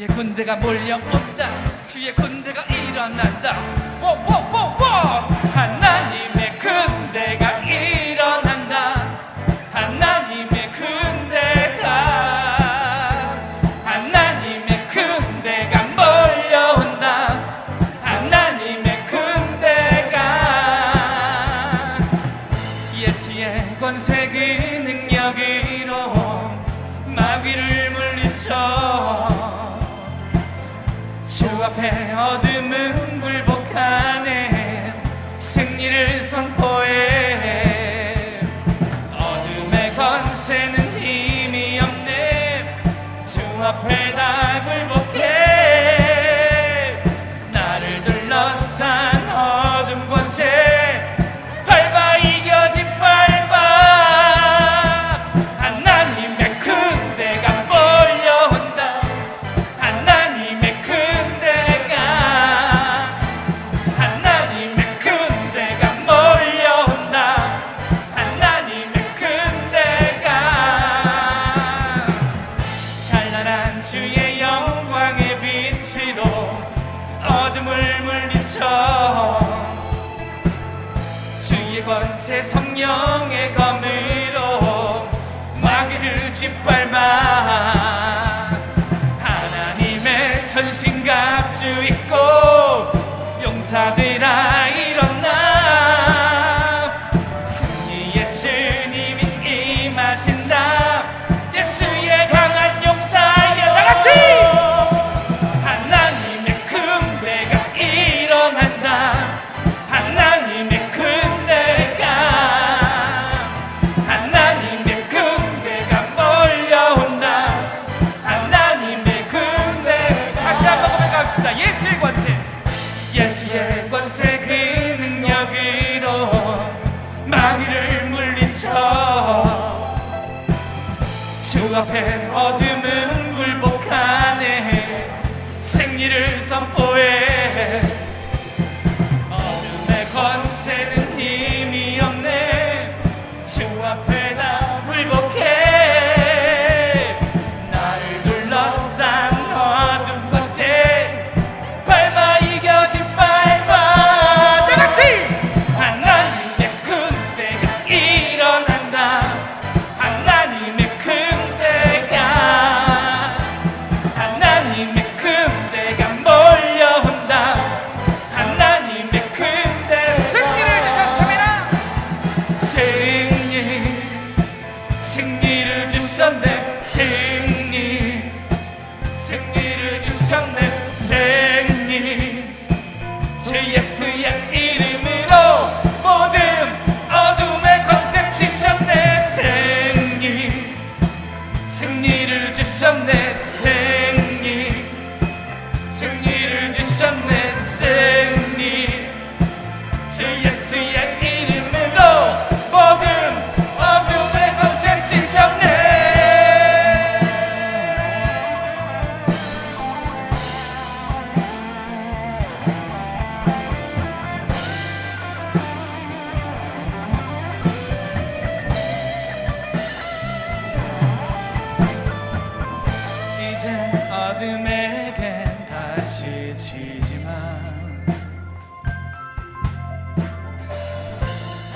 주의 군대가 몰려온다. 주의 군대가 일어난다. 뽀뽀뽀뽀 하나님의 군대가 일어난다. 하나님의 군대가 하나님의 군대가 몰려온다. 하나님의 군대가. 예수의 권세를 앞에 어둠은 불 새 성령의 검으로 마귀를 짓밟아 하나님의 전신갑주 입고 용사들아 예수의 권세 그 능력으로 마귀를 물리쳐. 주 앞에 어둠은 굴복하네. 생리를 선포해. 어둠의 권세는 힘이 없네. 주 앞에 나 하셨네.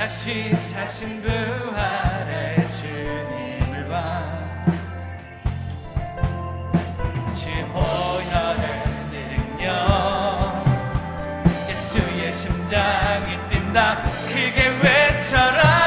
다시 사신 그 부활의 주님을 봐. 지보혈의 능력 예수의 심장이 뛴다. 크게 외쳐라